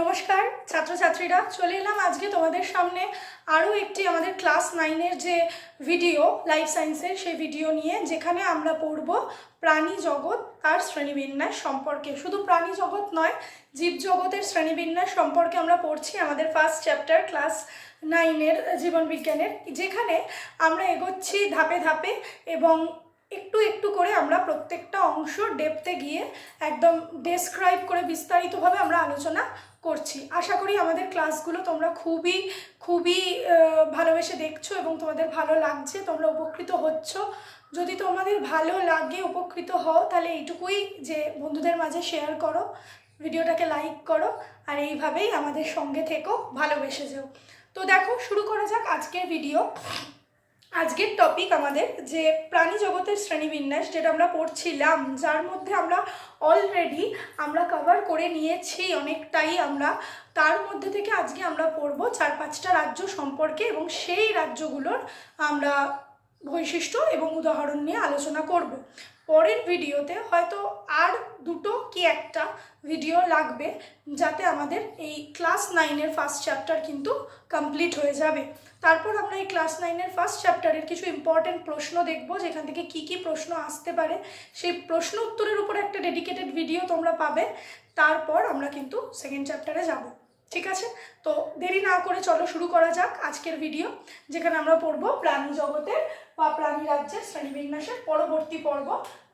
নমস্কার, ছাত্রছাত্রীরা, চলে এলাম আজকে তোমাদের সামনে আরও একটি আমাদের ক্লাস নাইনের যে ভিডিও, লাইফ সায়েন্সের সেই ভিডিও নিয়ে, যেখানে আমরা পড়ব প্রাণী জগৎ তার শ্রেণীবিন্যাস সম্পর্কে। শুধু প্রাণী জগৎ নয় জীবজগতের শ্রেণীবিন্যাস সম্পর্কে আমরা পড়ছি আমাদের ফার্স্ট চ্যাপ্টার ক্লাস নাইনের জীবনবিজ্ঞানের যেখানে আমরা এগোচ্ছি ধাপে ধাপে এবং একটু একটু করে আমরা প্রত্যেকটা অংশ ডেপতে গিয়ে একদম ডেসক্রাইব করে বিস্তারিতভাবে আমরা আলোচনা করছি। আশা করি আমাদের ক্লাসগুলো তোমরা খুবই খুবই ভালোবেসে দেখছ এবং তোমাদের ভালো লাগছে, তোমরা উপকৃত হচ্ছ। যদি তোমাদের ভালো লাগে, উপকৃত হও, তাহলে এইটুকুই যে বন্ধুদের মাঝে শেয়ার করো, ভিডিওটাকে লাইক করো, আর এইভাবেই আমাদের সঙ্গে থেকো, ভালোবেসে যেও। তো দেখো, শুরু করা যাক আজকের ভিডিও আজকের টপিক আমাদের যে প্রাণী জগতের শ্রেণীবিন্যাস যেটা আমরা পড়ছিলাম, যার মধ্যে আমরা অলরেডি আমরা কভার করে নিয়েছি অনেকটাই আমরা। তার মধ্যে থেকে আজকে আমরা পড়ব চার পাঁচটা রাজ্য সম্পর্কে এবং সেই রাজ্যগুলোর আমরা বৈশিষ্ট্য এবং উদাহরণ নিয়ে আলোচনা করব। পরের ভিডিওতে হয়তো আর দুটো কি একটা ভিডিও লাগবে যাতে আমাদের এই ক্লাস নাইনের ফার্স্ট চ্যাপ্টার কিন্তু কমপ্লিট হয়ে যাবে। তারপর আমরা এই ক্লাস নাইনের ফার্স্ট চ্যাপ্টারের কিছু ইম্পর্টেন্ট প্রশ্ন দেখব, যেখান থেকে কি কি প্রশ্ন আসতে পারে। সেই প্রশ্ন উত্তরের উপর একটা ডেডিকেটেড ভিডিও তোমরা পাবে। তারপর আমরা কিন্তু সেকেন্ড চ্যাপ্টারে যাব। ঠিক আছে? তো দেরি না করে চলো শুরু করা যাক আজকের ভিডিও যেখানে আমরা পড়ব প্রাণী জগতের বা প্রাণী রাজ্যের শ্রেণীবিন্যাসের পরবর্তী পর্ব,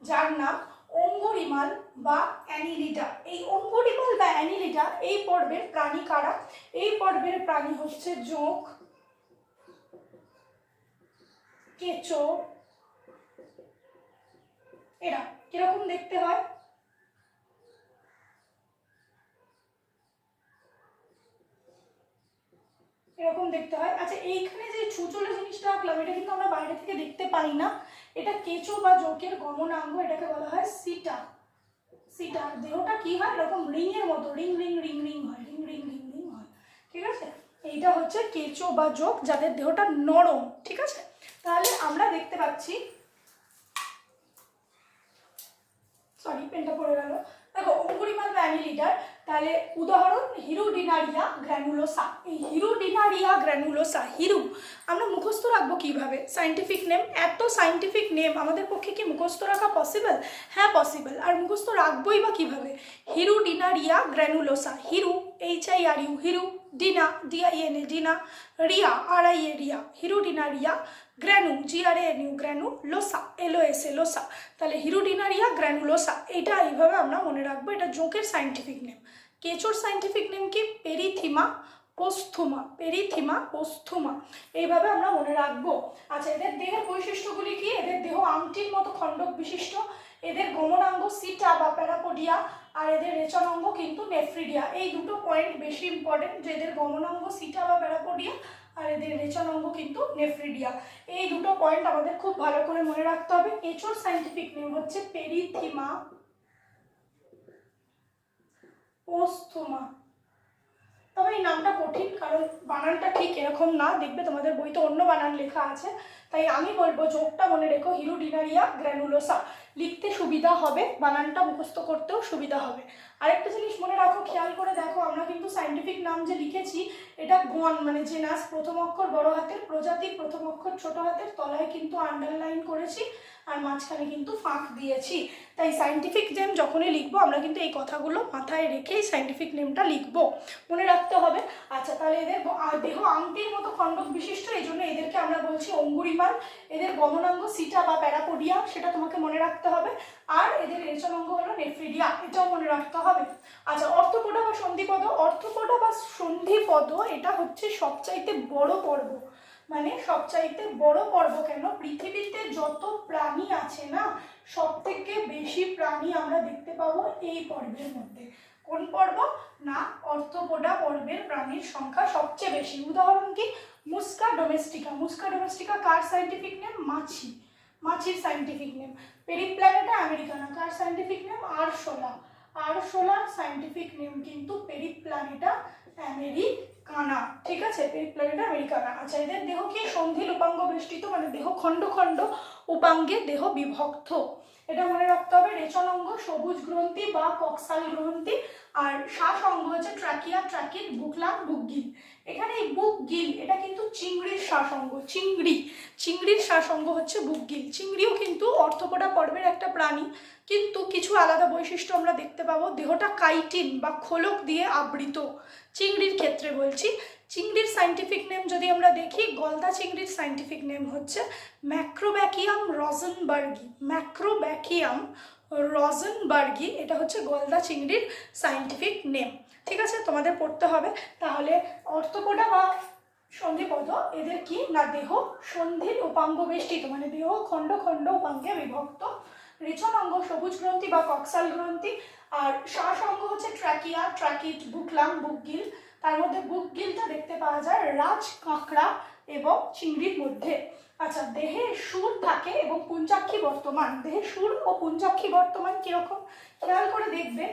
যার নাম অঙ্গরিমাল বা অ্যানিলিটা। এই অঙ্গরিমাল বা অ্যানিলিডা এই পর্বের প্রাণী কারা? এই পর্বের প্রাণী হচ্ছে জোঁক কেঁচো, এরা। কীরকম দেখতে হয়? এরকম দেখতে হয়। আচ্ছা এইখানে যে ছুচলে জিনিসটা আঁকলাম, এটা কিন্তু আমরা বাইরে থেকে দেখতে পাই না। এটা কেঁচো বা জোকের গমনাঙ্গ, এটাকে বলা হয় সিটা। সিটা, দেহটা কি হয়? এরকম রিং এর মতো, রিং রিং রিং রিং হয়, রিং রিং রিং রিং হয়। ঠিক আছে? এইটা হচ্ছে কেঁচো বা জোক যাদের দেহটা নরম, ঠিক আছে? তাহলে আমরা দেখতে পাচ্ছি সরি পেনটা পড়ে গেল। দেখো, অঙ্কুরিমাল ভ্যানি লিটার তাহলে উদাহরণ হিরুডিনারিয়া গ্র্যানুলোসা। এই হিরুডিনারিয়া গ্র্যানুলোসা, হিরু, আমরা মুখস্থ রাখব কীভাবে? সাইন্টিফিক নেম এত সাইন্টিফিক নেম আমাদের পক্ষে কি মুখস্থ রাখা পসিবল হ্যাঁ পসিবল আর মুখস্থ রাখবোই বা কীভাবে? Hirudinaria granulosa, hiru H I R U hiru, dina D I N A dina, ria R I A ria. Hirudinaria granu G R N U granu losa L O S A losa তাহলে hirudinaria granulosa এটা এইভাবে আমরা মনে রাখব, এটা জোঁকের scientific name কেঁচোর scientific name কি? পেরিথিমা পোস্থুমা পেরিথিমা পোস্থুমা এইভাবে আমরা মনে রাখব। আচ্ছা এদের দেহের বৈশিষ্ট্যগুলি কি? এদের দেহ আংটির মতো খণ্ডক বিশিষ্ট। এদের গমনাঙ্গ সিটা বা প্যারাপোডিয়া আর এদের রেচনাঙ্গ কিন্তু নেফ্রিডিয়া এই দুটো পয়েন্ট বেশি ইম্পর্টেন্ট যে এদের গমনাঙ্গ সিটা বা প্যারাপোডিয়া আর এদের রেচনাঙ্গ কিন্তু নেফ্রিডিয়া। এই দুটো পয়েন্ট আমাদের খুব ভালো করে মনে রাখতে হবে। কেঁচোর সাইন্টিফিক নেম হচ্ছে পেরিথিমা। পোস্থুমা তবে এই নামটা কঠিন, কারণ বানানটা ঠিক এরকম না। দেখবে তোমাদের বইতে অন্য বানান লেখা আছে। তাই আমি বলব যোগটা মনে রেখো, হিরুডিনারিয়া গ্র্যানুলোসা। লিখতে সুবিধা হবে, বানানটা মুখস্থ করতেও সুবিধা হবে। আরেকটা জিনিস মনে রাখো, খেয়াল করে দেখো, আমরা কিন্তু সাইন্টিফিক নাম যে লিখেছি, এটা গণ মানে জেনাস প্রথম অক্ষর বড় হাতের প্রজাতি প্রথম অক্ষর ছোট হাতের, তলায় কিন্তু আন্ডারলাইন করেছি, আর মাঝখানে কিন্তু ফাঁক দিয়েছি। তাই সাইন্টিফিক নেম যখনই লিখব, আমরা কিন্তু এই কথাগুলো মাথায় রেখেই সাইন্টিফিক নেমটা লিখব। মনে রাখতে হবে। আচ্ছা তাহলে এদের দেহ আংটির মতো খণ্ডক বিশিষ্ট, এই জন্য এদেরকে আমরা বলছি অঙ্গুরিমাল এদের গমনাঙ্গ সিটা বা প্যারাপোডিয়া সেটা তোমাকে মনে রাখতে হবে। আর এদের অঙ্গ হলো নেফ্রিডিয়া, এটাও মনে রাখতে হবে। আচ্ছা অর্থপোডা বা সন্ধিপদ অর্থপোডা বা সন্ধিপদ এটা হচ্ছে সবচাইতে বড় পর্ব। মানে সবচাইতে বড় পর্ব কেন? পৃথিবীতে যত প্রাণী আছে না সব থেকে বেশি প্রাণী আমরা দেখতে পাবো এই পর্বের মধ্যে। কোন পর্ব? না অর্থপোডা পর্বের প্রাণীর সংখ্যা সবচেয়ে বেশি। উদাহরণ কি? মুস্কা ডোমেস্টিকা। মুস্কা ডোমেস্টিকা কার সাইন্টিফিক নেম মাছি। মাছির সাইন্টিফিক নেম পেরিপ্ল্যানেটা আমেরিকানা কার সাইন্টিফিক নেম আরশোলা আরশোলার সাইন্টিফিক নেম কিন্তু পেরিপ্ল্যানেটা আমেরিকানা ঠিক আছে? পেরিপ্ল্যানেটা আমেরিকানা আচ্ছা এদের দেহ কি সন্ধিল উপাঙ্গ বেষ্টিত মানে দেহ খণ্ড খণ্ড উপাঙ্গে দেহ বিভক্ত? এটা মনে রাখতে হবে রেচন অঙ্গ সবুজ গ্রন্থি বা কক্সাল গ্রন্থি, আর শ্বাস অঙ্গ হচ্ছে ট্র্যাকিয়া ট্র্যাকিট বুকলাম বুকগিল এখানে এই বুক গিল এটা কিন্তু চিংড়ির শ্বাস অঙ্গ চিংড়ি। চিংড়ির শ্বাস অঙ্গ হচ্ছে বুকগিল চিংড়িও কিন্তু অর্থপোডা পর্বের একটা প্রাণী, কিন্তু কিছু আলাদা বৈশিষ্ট্য আমরা দেখতে পাবো। দেহটা কাইটিন বা খোলক দিয়ে আবৃত। চিংড়ির ক্ষেত্রে বলছি চিংড়ির সাইন্টিফিক নেম যদি আমরা দেখি, গলদা চিংড়ির সাইন্টিফিক নেম হচ্ছে ম্যাক্রোব্যাকিয়াম রজনবার্গি ম্যাক্রোব্যাকিয়াম রজনবার্গি এটা হচ্ছে গলদা চিংড়ির সাইন্টিফিক নেম ঠিক আছে, তোমাদের পড়তে হবে। তাহলে অর্থপোডা বা সন্ধিপদ, এদের কি না দেহ সন্ধির উপাঙ্গ বেষ্টিত মানে দেহ খণ্ড খণ্ড উপাঙ্গে বিভক্ত। রেচন অঙ্গ, সবুজ গ্রন্থি বা কক্সাল গ্রন্থি। আর শ্বাস অঙ্গ হচ্ছে ট্র্যাকিয়া ট্র্যাকিট বুকলাম, বুকগিল। তার মধ্যে বুকগিলটা দেখতে পাওয়া যায় রাজ কাঁকড়া এবং চিংড়ির মধ্যে। আচ্ছা দেহে সুর থাকে এবং পুঞ্জাক্ষী বর্তমান। দেহে সুর ও পুঞ্জাক্ষী বর্তমান কীরকম? খেয়াল করে দেখবে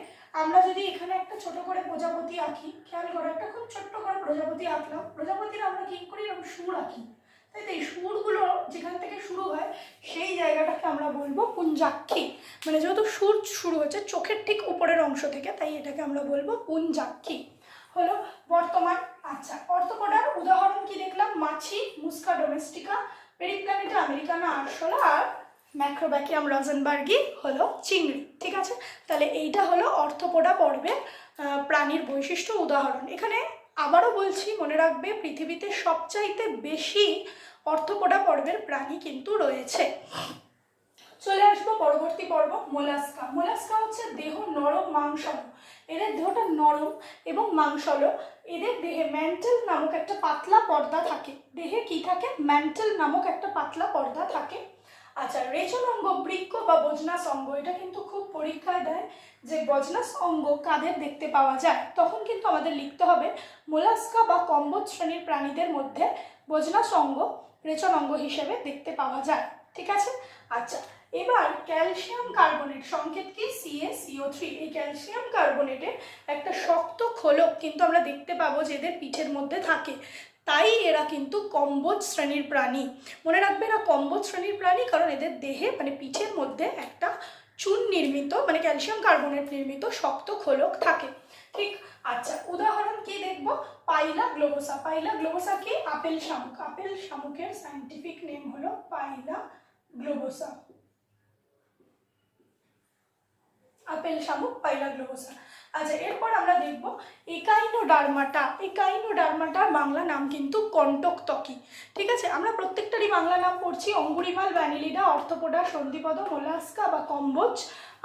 আমরা যদি এখানে একটা ছোট করে প্রজাপতি আঁকি, খেয়াল করে, একটা খুব ছোট্ট করে প্রজাপতি আঁকলাম। প্রজাপতির আমরা কি করি? এরকম সুর আঁকি। তাই তো এই সুরগুলো যেখান থেকে শুরু হয়, সেই জায়গাটাকে আমরা বলব পুঞ্জাক্ষী। মানে যেহেতু সুর শুরু হচ্ছে চোখের ঠিক উপরের অংশ থেকে, তাই এটাকে আমরা বলব পুঞ্জাক্ষী। হলো বর্তমান। আচ্ছা অর্থপোডার উদাহরণ কি দেখলাম? মাছি, মুস্কা ডোমেস্টিকা পেরিপ্ল্যানেটা আমেরিকানা আরশোলা আর ম্যাক্রোব্যাকিয়াম রজনবার্গি হলো চিংড়ি। ঠিক আছে? তাহলে এইটা হলো অর্থপোডা পর্বের প্রাণীর বৈশিষ্ট্য উদাহরণ। এখানে আবারও বলছি, মনে রাখবে, পৃথিবীতে সবচাইতে বেশি অর্থপোডা পর্বের প্রাণী কিন্তু রয়েছে। চলে আসব পরবর্তী পর্ব, মোলাস্কা। মোলাস্কা হচ্ছে দেহ নরম মাংসালু এদের দেহটা নরম এবং মাংসল। এদের দেহে ম্যান্টেল নামক একটা পাতলা পর্দা থাকে। দেহে কি থাকে? ম্যান্টেল নামক একটা পাতলা পর্দা থাকে। আচ্ছা রেচন অঙ্গ বৃক্ক বা বজনাস অঙ্গ এটা কিন্তু খুব পরীক্ষায় দেয় যে বজনাস অঙ্গ কাদের দেখতে পাওয়া যায়। তখন কিন্তু আমাদের লিখতে হবে, মোলাস্কা বা কম্বোজ শ্রেণির প্রাণীদের মধ্যে বজনাস অঙ্গ রেচন অঙ্গ হিসেবে দেখতে পাওয়া যায়। ঠিক আছে? আচ্ছা এবার ক্যালসিয়াম কার্বনেট, সংকেত কি? C A C O three এই ক্যালসিয়াম কার্বনেটের একটা শক্ত খোলক কিন্তু আমরা দেখতে পাবো যে এদের পিঠের মধ্যে থাকে। তাই এরা কিন্তু কম্বোজ শ্রেণির প্রাণী। মনে রাখবে এরা কম্বোজ শ্রেণির প্রাণী কারণ এদের দেহে মানে পিঠের মধ্যে একটা চুন নির্মিত মানে ক্যালসিয়াম কার্বনেট নির্মিত শক্ত খোলক থাকে। ঠিক? আচ্ছা উদাহরণ কি দেখব? পাইলা গ্লোবোসা। পাইলা গ্লোবোসা কি? আপেল শামুক। আপেল শামুকের সাইন্টিফিক নেম হলো পাইলা গ্লোবোসা। আপেল শামুক পাইলা গ্লোবোসা আচ্ছা এরপর আমরা দেখব একাইনোডার্মাটা। একাইনোডার্মাটার বাংলা নাম কিন্তু কণ্টকতকি ঠিক আছে? আমরা প্রত্যেকটারই বাংলা নাম পড়ছি। অঙ্গুরিমাল ভ্যানিলিডা, অর্থপোডা সন্ধিপদ মোলাস্কা বা কম্বোজ।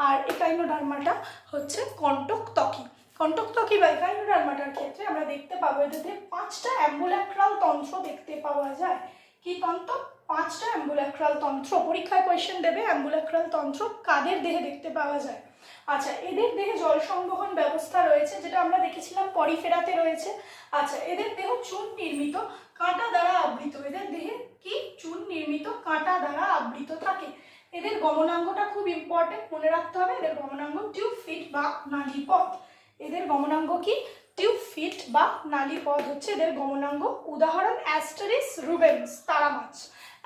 আর একাইনো একাইনোডার্মাটা হচ্ছে কণ্টকতকি কণ্টকতকি বা একাইনোডার্মাটার ক্ষেত্রে আমরা দেখতে পাবো এদের পাঁচটা অ্যাম্বুল্যাক্রাল তন্ত্র দেখতে পাওয়া যায়। কি তন্ত্র? পাঁচটা অ্যাম্বুল্যাক্রাল তন্ত্র। পরীক্ষায় কোয়েশ্চেন দেবে অ্যাম্বুল্যাক্রাল তন্ত্র কাদের দেহে দেখতে পাওয়া যায়? আচ্ছা এদের দেহে জল সংবহন ব্যবস্থা রয়েছে, যেটা আমরা দেখেছিলাম পরিফেরাতে রয়েছে। আচ্ছা এদের দেহ চুন নির্মিত, কাঁটা দ্বারা আবৃত। এদের দেহে কি? চুন নির্মিত, কাঁটা দ্বারা আবৃত থাকে। এদের গমনাঙ্গটা খুব ইম্পর্টেন্ট মনে রাখতে হবে, এদের গমনাঙ্গ টিউব ফিট বা নালীপথ এদের গমনাঙ্গ কি? টিউব ফিট বা নালীপথ হচ্ছে এদের গমনাঙ্গ। উদাহরণ অ্যাস্টারিস রুবেন্স তারা মাছ।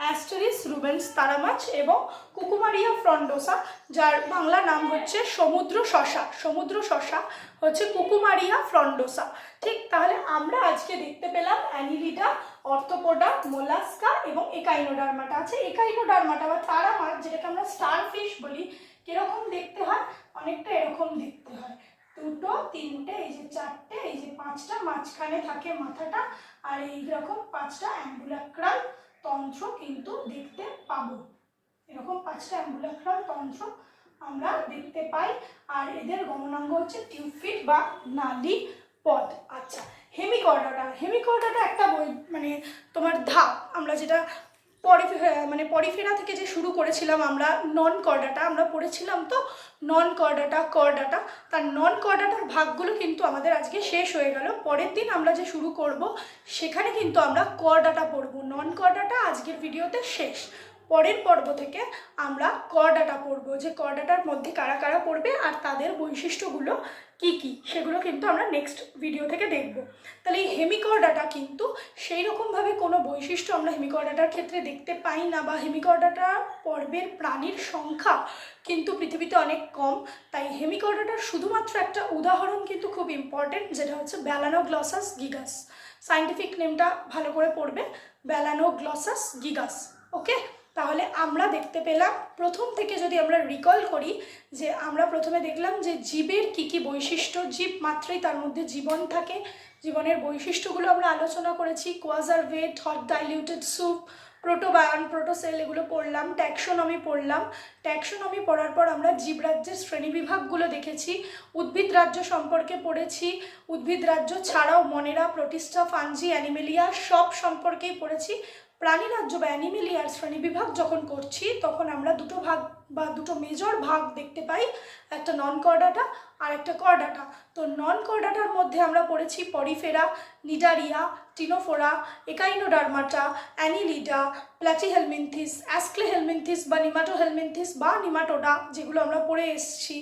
অ্যাস্টারিস, রুবেন্স তারা মাছ এবং কুকুমারিয়া ফ্রন্ডোসা, যার বাংলা নাম হচ্ছে সমুদ্র শশা। সমুদ্র শশা হচ্ছে কুকুমারিয়া ফ্রন্ডোসা। ঠিক, তাহলে আমরা আজকে দেখতে পেলাম অ্যানিলিডা, অর্থোপোডা, মোলাস্কা এবং একাইনোডার্মাটা। আছে একাইনোডার্মাটা বা তারা মাছ যেটাকে আমরা স্টারফিশ বলি, কীরকম দেখতে হয়? অনেকটা এরকম দেখতে হয়। দুটো, তিনটে, এই যে চারটে, এই যে পাঁচটা, মাঝখানে থাকে মাথাটা, আর এইরকম পাঁচটা অ্যাম্বুলাক্রাল তন্ত্র কিন্তু দেখতে পাবো। এরকম পাঁচটা অ্যাম্বুলাক্রাল তন্ত্র আমরা দেখতে পাই। আর এদের গমনাঙ্গ হচ্ছে টিউফিট বা নালি পথ। আচ্ছা হেমিকর্ডাটা। হেমিকর্ডাটা একটা বই মানে তোমার ধাপ। আমরা যেটা পরিফে মানে পরিফেরা থেকে যে শুরু করেছিলাম আমরা নন কর্ডাটা আমরা পড়েছিলাম তো নন কর্ডাটা কর্ডাটা তার নন কর্ডাটার ভাগগুলো কিন্তু আমাদের আজকে শেষ হয়ে গেল। পরের দিন আমরা যে শুরু করব, সেখানে কিন্তু আমরা কর্ডাটা পড়ব। নন কর্ডাটা আজকের ভিডিওতে শেষ। পরের পর্ব থেকে আমরা করডাটা পড়ব। যে করডাটার মধ্যে কারা কারা পড়বে আর তাদের বৈশিষ্ট্যগুলো কি কি, সেগুলো কিন্তু আমরা নেক্সট ভিডিও থেকে দেখব। তাহলে এই হেমিকর্ডাটা কিন্তু সেই রকমভাবে কোনো বৈশিষ্ট্য আমরা হেমিকর্ডাটার ক্ষেত্রে দেখতে পাই না বা হেমিকর্ডাটা পর্বের প্রাণীর সংখ্যা কিন্তু পৃথিবীতে অনেক কম। তাই হেমিকর্ডাটার শুধুমাত্র একটা উদাহরণ কিন্তু খুব ইম্পর্টেন্ট যেটা হচ্ছে ব্যালানোগ্লসাস গিগাস সাইন্টিফিক নেমটা ভালো করে পড়বে ব্যালানোগ্লসাস গিগাস ওকে তাহলে আমরা দেখতে পেলাম, প্রথম থেকে যদি আমরা রিকল করি যে আমরা প্রথমে দেখলাম যে জীবের কি কি বৈশিষ্ট্য, জীব মাত্রই তার মধ্যে জীবন থাকে। জীবনের বৈশিষ্ট্যগুলো আমরা আলোচনা করেছি coacervate hot diluted soup protobiont protocell এগুলো পড়লাম ট্যাক্সোনমি পড়লাম। ট্যাক্সোনমি পড়ার পর আমরা জীবরাজ্যের শ্রেণীবিভাগগুলো দেখেছি, উদ্ভিদ রাজ্য সম্পর্কে পড়েছি, উদ্ভিদ রাজ্য ছাড়াও মনেরা প্রোটিস্টা ফানজি অ্যানিমেলিয়া সব সম্পর্কেই পড়েছি। প্রাণী রাজ্য বা অ্যানিমেলিয়ার শ্রেণীবিভাগ যখন করছি, তখন আমরা দুটো ভাগ বা দুটো মেজর ভাগ দেখতে পাই। একটা নন কর্ডাটা আর একটা কর্ডাটা তো নন কর্ডাটার মধ্যে আমরা পড়েছি Porifera Cnidaria Ctenophora Echinodermata Annelida Platyhelminthes Aschelminthes বা নিমাটো নিমাটোহেলমিনথিস বা নিমাটোডা যেগুলো আমরা পড়ে এসেছি।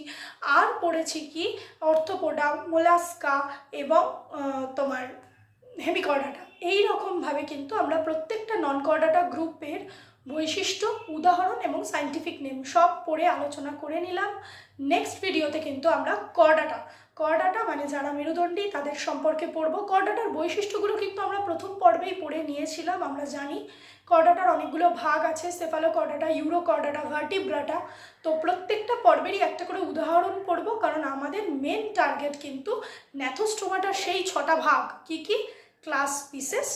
আর পড়েছি কি? অর্থোপোডা মোলাস্কা এবং তোমার হেমিকর্ডাটা এই রকমভাবে কিন্তু আমরা প্রত্যেকটা নন কর্ডাটা গ্রুপের বৈশিষ্ট্য, উদাহরণ এবং সাইন্টিফিক নেম সব পড়ে আলোচনা করে নিলাম। নেক্সট ভিডিওতে কিন্তু আমরা কর্ডাটা কর্ডাটা মানে যারা মেরুদণ্ডী, তাদের সম্পর্কে পড়ব। কর্ডাটার বৈশিষ্ট্যগুলো কিন্তু আমরা প্রথম পর্বেই পড়ে নিয়েছিলাম, আমরা জানি। কর্ডাটার অনেকগুলো ভাগ আছে cephalochordata urochordata vertebrata তো প্রত্যেকটা পর্বেরই একটা করে উদাহরণ পড়ব, কারণ আমাদের মেন টার্গেট কিন্তু ন্যাথোস্টোমাটার সেই ছটা ভাগ। কি কি? Class pisces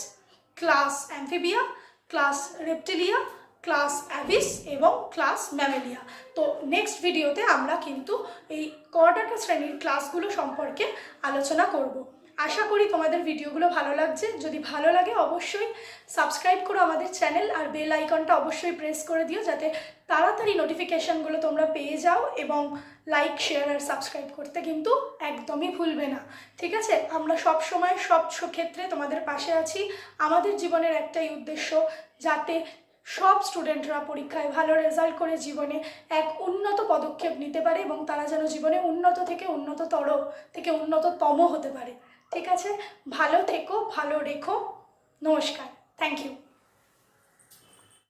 class amphibia class reptilia class aves এবং ক্লাস ম্যামেলিয়া তো নেক্সট ভিডিওতে আমরা কিন্তু এই কর্ডাটা শ্রেণির ক্লাসগুলো সম্পর্কে আলোচনা করব। আশা করি তোমাদের ভিডিওগুলো ভালো লাগছে। যদি ভালো লাগে অবশ্যই সাবস্ক্রাইব করো আমাদের চ্যানেল আর বেল আইকনটা অবশ্যই প্রেস করে দিও যাতে তাড়াতাড়ি নোটিফিকেশানগুলো তোমরা পেয়ে যাও এবং লাইক শেয়ার আর সাবস্ক্রাইব করতে কিন্তু একদমই ভুলবে না। ঠিক আছে? আমরা সব সময় সব ক্ষেত্রে তোমাদের পাশে আছি। আমাদের জীবনের একটাই উদ্দেশ্য যাতে সব স্টুডেন্টরা পরীক্ষায় ভালো রেজাল্ট করে জীবনে এক উন্নত পদক্ষেপ নিতে পারে এবং তারা যেন জীবনে উন্নত থেকে উন্নততর থেকে উন্নততম হতে পারে। ঠিক আছে? ভালো থেকো ভালো রেখো। নমস্কার। Thank you